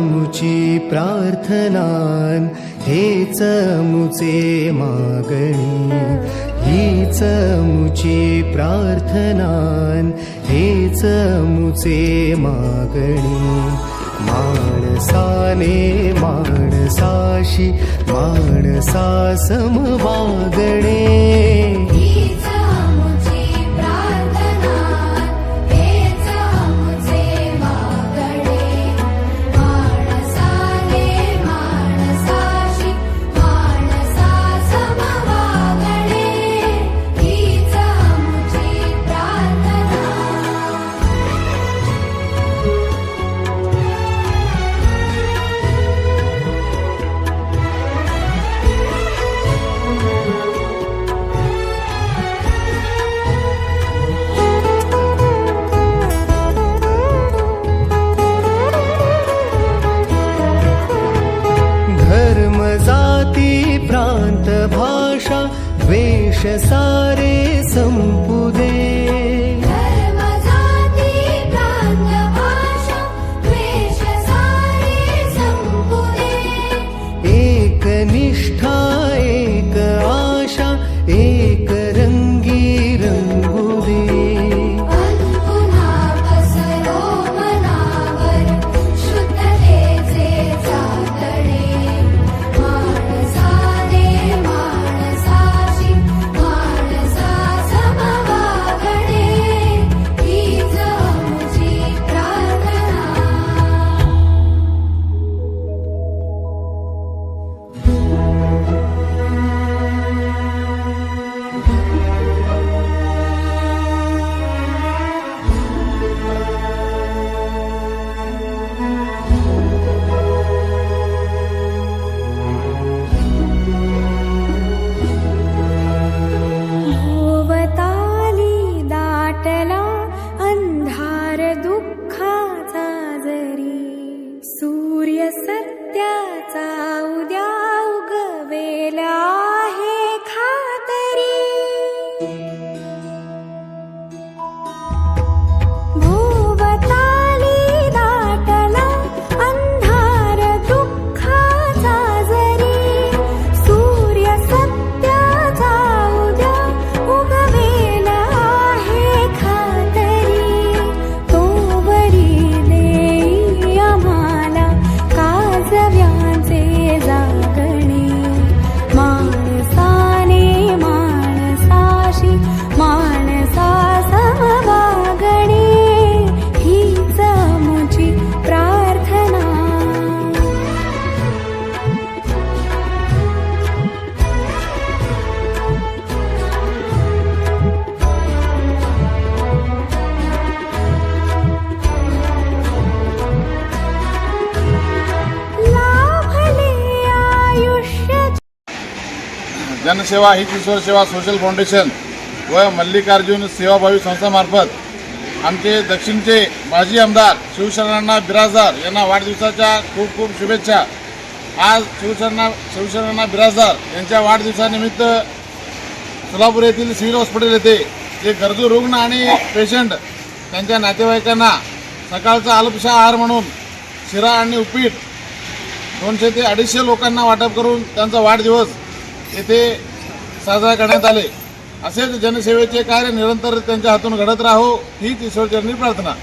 मुची प्रार्थनान हेच मुचे मागणी. हीच चमुची प्रार्थनान हेच चमुचे मागणी. माणसाने माणसाशी माणसा समवागणे भाषा वेश सारे संपू। सूर्य सत्याचा उद्या जनसेवा ही किशोर सेवा सोशल फाउंडेशन व मल्लिकार्जुन सेवाभावी संस्थामार्फत आमचे दक्षिणचे माजी आमदार शिवशरणांना बिराजदार यांना वाढदिवसाच्या खूप खूप शुभेच्छा. आज शिवशरणा शिवशरणांना बिराजदार यांच्या वाढदिवसानिमित्त सोलापूर येथील सिव्हिल हॉस्पिटल येथे जे गरजू रुग्ण आणि पेशंट त्यांच्या नातेवाईकांना सकाळचा अल्पशा आहार म्हणून शिरा आणि उपीट दोनशे ते अडीचशे लोकांना वाटप करून त्यांचा वाढदिवस येथे साजरा करण्यात आले. असेच जनसेवेचे कार्य निरंतर त्यांच्या हातून घडत राहो हीच ईश्वरचरणी प्रार्थना.